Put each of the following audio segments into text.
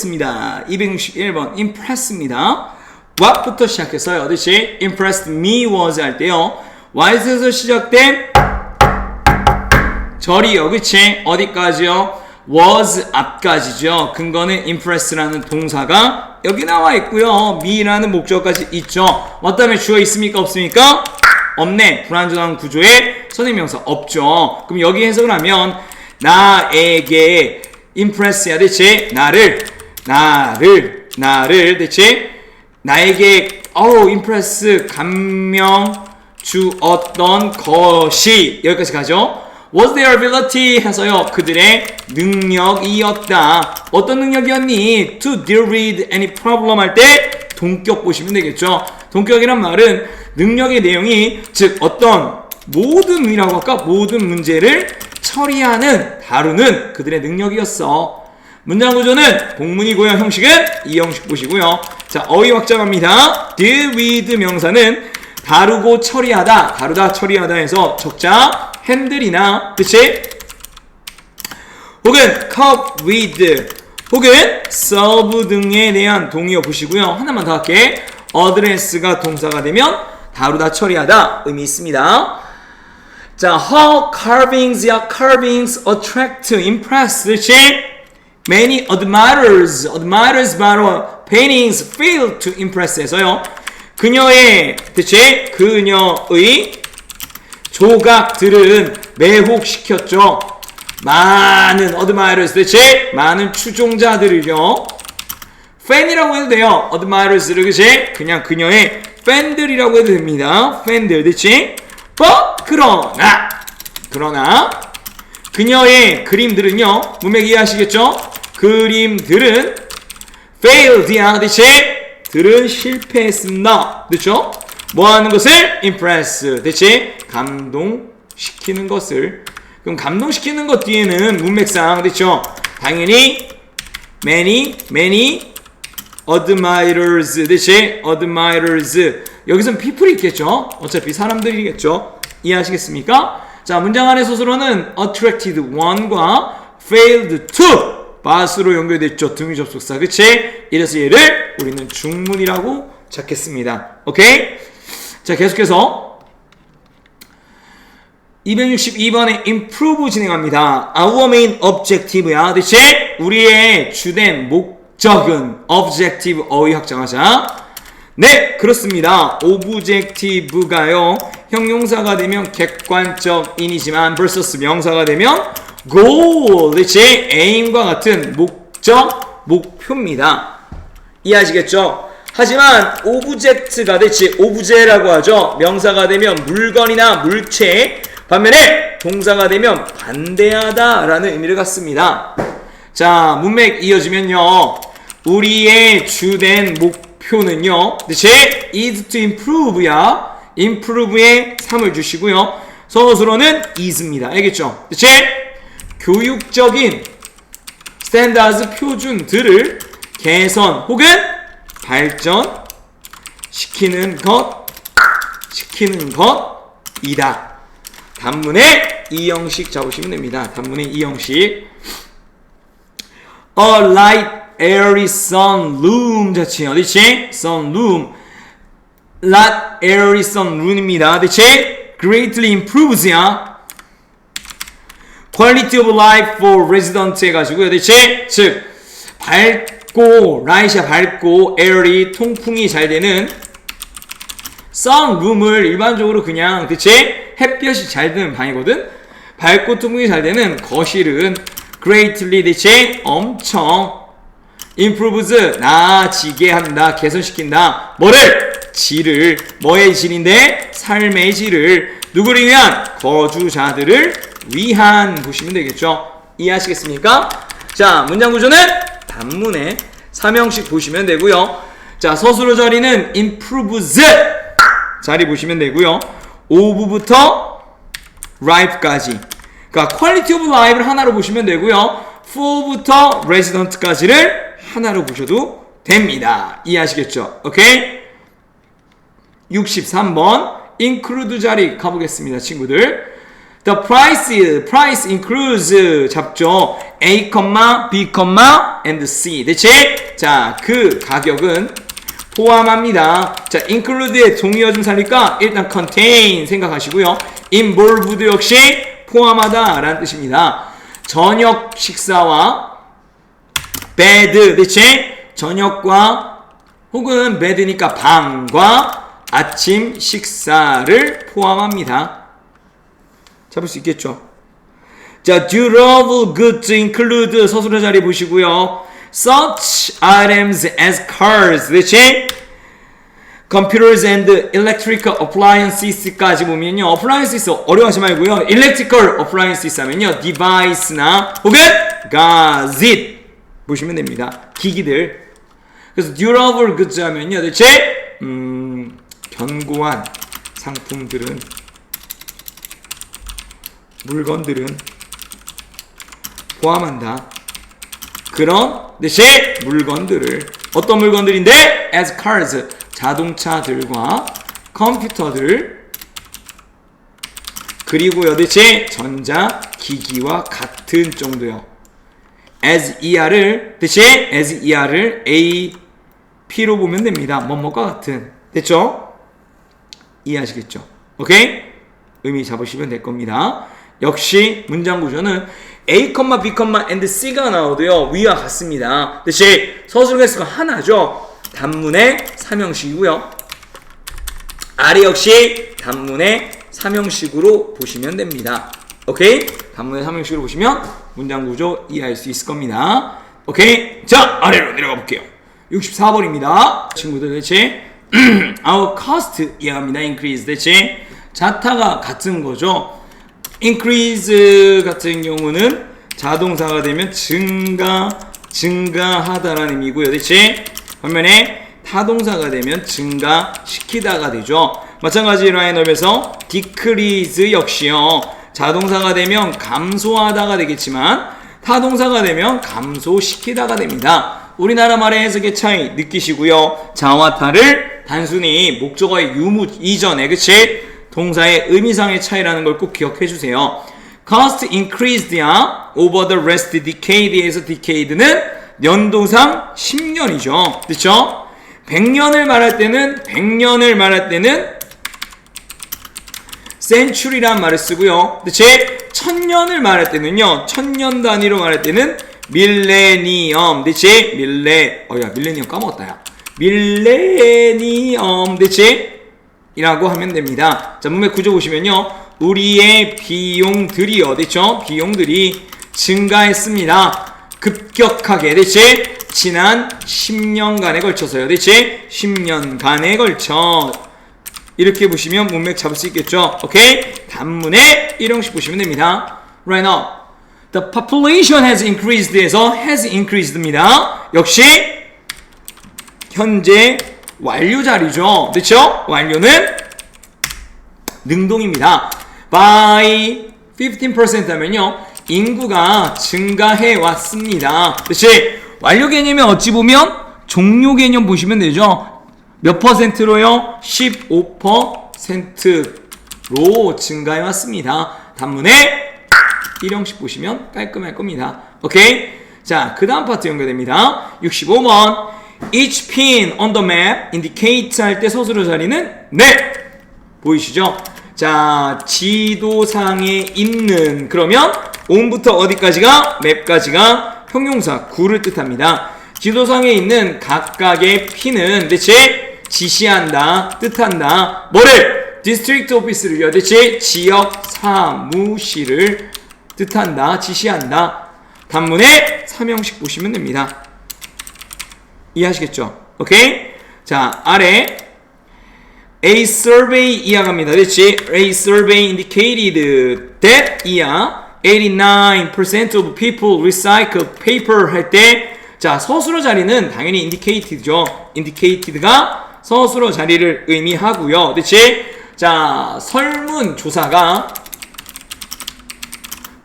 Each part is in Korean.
가보겠습니다. 261번 impress입니다. what부터 시작해서요. 그렇지? impressed me was 할 때요. what에서 시작된 절이요. 그치? 어디까지요? was 앞까지죠. 근거는 impress라는 동사가 여기 나와 있고요. me라는 목적까지 있죠. 어떤 주어 있습니까? 없습니까? 없네. 불완전한 구조의 선행명사 없죠. 그럼 여기 해석을 하면 나에게 impress야 대체 나를 나를 나를 대체 나에게 어우 impress 감명 주었던 것이 여기까지 가죠. was their ability 해서요 그들의 능력이었다. 어떤 능력이었니? to deal with any problem 할 때 동격 보시면 되겠죠. 동격이란 말은 능력의 내용이 즉 어떤 모든 의라고 할까 모든 문제를 처리하는 다루는 그들의 능력이었어. 문장 구조는 복문이고요. 형식은 이 형식 보시고요. 자, 어휘 확장합니다. deal with 명사는 다루고 처리하다, 다루다 처리하다 해서 적자 핸들이나 그치? 혹은 cup with 혹은 serve 등에 대한 동의어 보시고요. 하나만 더 할게. address가 동사가 되면 다루다 처리하다 의미 있습니다. 자, how carvings, 야 carvings attract, impress, 그렇지? Many admirers, admirers 바로 paintings fail to impress에서요. 그녀의, 그치? 그녀의 조각들은 매혹시켰죠. 많은 admirers, 그치? 많은 추종자들을요. 팬이라고 해도 돼요. admirers를, 그치? 그냥 그녀의 팬들이라고 해도 됩니다. 팬들, 그치? but 그러나 그러나 그녀의 그림들은요 문맥 이해하시겠죠? 그림들은 failed야 대체 들은 실패했습니다 그렇죠? 뭐 하는 것을 impress 대체 감동시키는 것을 그럼 감동시키는 것 뒤에는 문맥상 그렇죠? 당연히 many many admirers 대체 admirers 여기선 people이 있겠죠 어차피 사람들이겠죠 이해하시겠습니까? 자 문장 안의 소스로는 attracted one과 failed to 바스로 연결됐죠 등위 접속사 그치? 이래서 얘를 우리는 중문이라고 찾겠습니다 오케이? 자 계속해서 262번에 improve 진행합니다. Our main objective야. 대체 우리의 주된 목적은 objective 어휘 확장하자. 네, 그렇습니다. objective가요. 형용사가 되면 객관적인이지만 versus 명사가 되면 goal, 대체 aim과 같은 목적, 목표입니다. 이해하시겠죠? 하지만 오브젝트가 대체 오브제라고 하죠. 명사가 되면 물건이나 물체, 반면에 동사가 되면 반대하다라는 의미를 갖습니다. 자, 문맥 이어지면요. 우리의 주된 목표는요. 대체 is to improve야. improve에 3을 주시고요. 서술어는 is입니다. 알겠죠? 대체 교육적인 스탠다드 표준들을 개선 혹은 발전 시키는 것 시키는 것이다. 단문의 이 형식 잡으시면 됩니다. 단문의 이 형식. A light airy sun loom 자치 어디지? sun loom. light airy sun loom입니다. 대체 greatly improves야. Quality of life for resident 해가지고요. 대체 즉 밝고 라이시아 밝고 에어리 통풍이 잘 되는 선룸을 일반적으로 그냥 대체 햇볕이 잘 드는 방이거든. 밝고 통풍이 잘 되는 거실은 greatly 대체 엄청 improves 나아지게 한다 개선시킨다. 뭐를? 질을. 뭐의 질인데? 삶의 질을. 누구를 위한? 거주자들을 위한 보시면 되겠죠 이해하시겠습니까? 자 문장 구조는 단문에 삼형식 보시면 되고요. 자 서술어 자리는 improves 자리 보시면 되고요. of부터 ripe까지 그러니까 quality of life를 하나로 보시면 되고요. for부터 resident까지를 하나로 보셔도 됩니다. 이해하시겠죠? 오케이? 63번 include 자리 가보겠습니다, 친구들. The price, price includes 잡죠. A, B, and C. 대체 자, 그 가격은 포함합니다. 자, include의 동의어 좀 살릴까? 일단 contain 생각하시고요. involved 역시 포함하다 라는 뜻입니다. 저녁 식사와 bed 대체 저녁과 혹은 bed니까 방과 아침 식사를 포함합니다. 잡을 수 있겠죠? 자, durable goods include 서술어 자리 보시고요. Such items as cars, 대체 computers and electrical appliances까지 보면요. appliances 어려워하지 말고요. electrical appliances 하면요. device나 혹은 gadget 보시면 됩니다. 기기들. 그래서 durable goods 하면요. 대체 음, 견고한 상품들은 물건들은 포함한다. 그런 대신 물건들을 어떤 물건들인데 as cars 자동차들과 컴퓨터들 그리고요 대체 전자 기기와 같은 정도요. as er을 대신 as er을 a p로 보면 됩니다. 뭐뭐과 같은 됐죠? 이해하시겠죠? 오케이? 의미 잡으시면 될 겁니다. 역시 문장 구조는 A, B, and C가 나오도요. 위와 같습니다. 대신 서술 개수가 하나죠. 단문의 삼형식이고요. 아래 역시 단문의 삼형식으로 보시면 됩니다. 오케이? 단문의 삼형식으로 보시면 문장 구조 이해할 수 있을 겁니다. 오케이? 자, 아래로 내려가 볼게요. 64번입니다. 친구들 대체 our cost 이해합니다. increase 대체 자타가 같은 거죠. Increase 같은 경우는 자동사가 되면 증가, 증가하다라는 의미고요. 대체 반면에 타동사가 되면 증가시키다가 되죠. 마찬가지 라인업에서 decrease 역시요. 자동사가 되면 감소하다가 되겠지만 타동사가 되면 감소시키다가 됩니다. 우리나라 말의 해석의 차이 느끼시고요. 자와 타를 단순히 목적어의 유무 이전에 그치? 동사의 의미상의 차이라는 걸 꼭 기억해 주세요. cost increased야 over the rest decade에서 decade는 연도상 10년이죠. 그렇죠? 100년을 말할 때는 100년을 말할 때는 century란 말을 쓰고요. 제 1000년을 말할 때는요. 1000년 단위로 말할 때는 밀레니엄. 대체 밀레 어야 밀레니엄 까먹었다 야. 밀레니엄 대체 이라고 하면 됩니다. 자, 문맥 구조 보시면요. 우리의 비용들이요. 됐죠? 비용들이 증가했습니다. 급격하게. 대체 지난 10년간에 걸쳐서요. 대체 10년간에 걸쳐. 이렇게 보시면 문맥 잡을 수 있겠죠? 오케이? 단문에 1형식 보시면 됩니다. Right now. The population has increased에서 has increased입니다. 역시 현재 완료 자리죠. 그렇죠? 완료는 능동입니다. by 15% 하면요. 인구가 증가해 왔습니다. 그렇지? 완료 개념이 어찌 보면 종료 개념 보시면 되죠. 몇 퍼센트로요? 15%로 증가해 왔습니다. 단문에 1형식 보시면 깔끔할 겁니다. 오케이? 자, 그 다음 파트 연결됩니다. 65번. Each pin on the map indicate 할때 서술어 자리는 네 보이시죠? 자 지도상에 있는 그러면 on부터 어디까지가 맵까지가 형용사 구를 뜻합니다. 지도상에 있는 각각의 핀은 대체 지시한다 뜻한다 뭐를 디스트릭트 오피스를요 대체 지역 사무실을 뜻한다 지시한다 단문에 삼형식 보시면 됩니다. 이해하시겠죠? 오케이? 자, 아래 A survey 이해갑니다. 그렇지? A survey indicated that 이하 89% of people recycle paper 할 때, 자, 서술어 자리는 당연히 indicated죠. indicated가 서술어 자리를 의미하고요. 그렇지? 자, 설문 조사가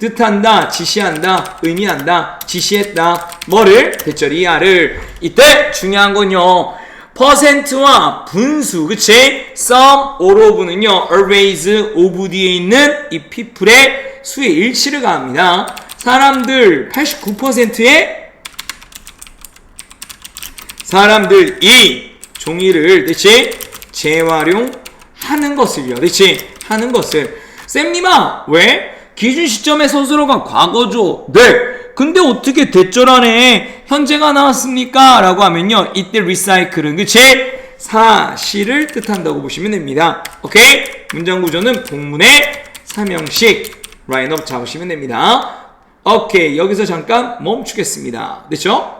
뜻한다, 지시한다, 의미한다, 지시했다. 뭐를? 대절이 야를. 이때 중요한 건요. 퍼센트와 분수, 그치? some, all of는요, always, of 뒤에 있는 이 people의 수의 일치를 가합니다. 사람들 89%의 사람들이 종이를, 그치? 재활용하는 것을요, 그치? 하는 것을. 쌤님아, 왜? 기준 시점의 서술어가 과거죠. 네. 근데 어떻게 대절안에 현재가 나왔습니까? 라고 하면요. 이때 리사이클은 그치? 사실을 뜻한다고 보시면 됩니다. 오케이? 문장 구조는 본문의 삼형식 라인업 잡으시면 됩니다. 오케이. 여기서 잠깐 멈추겠습니다. 됐죠?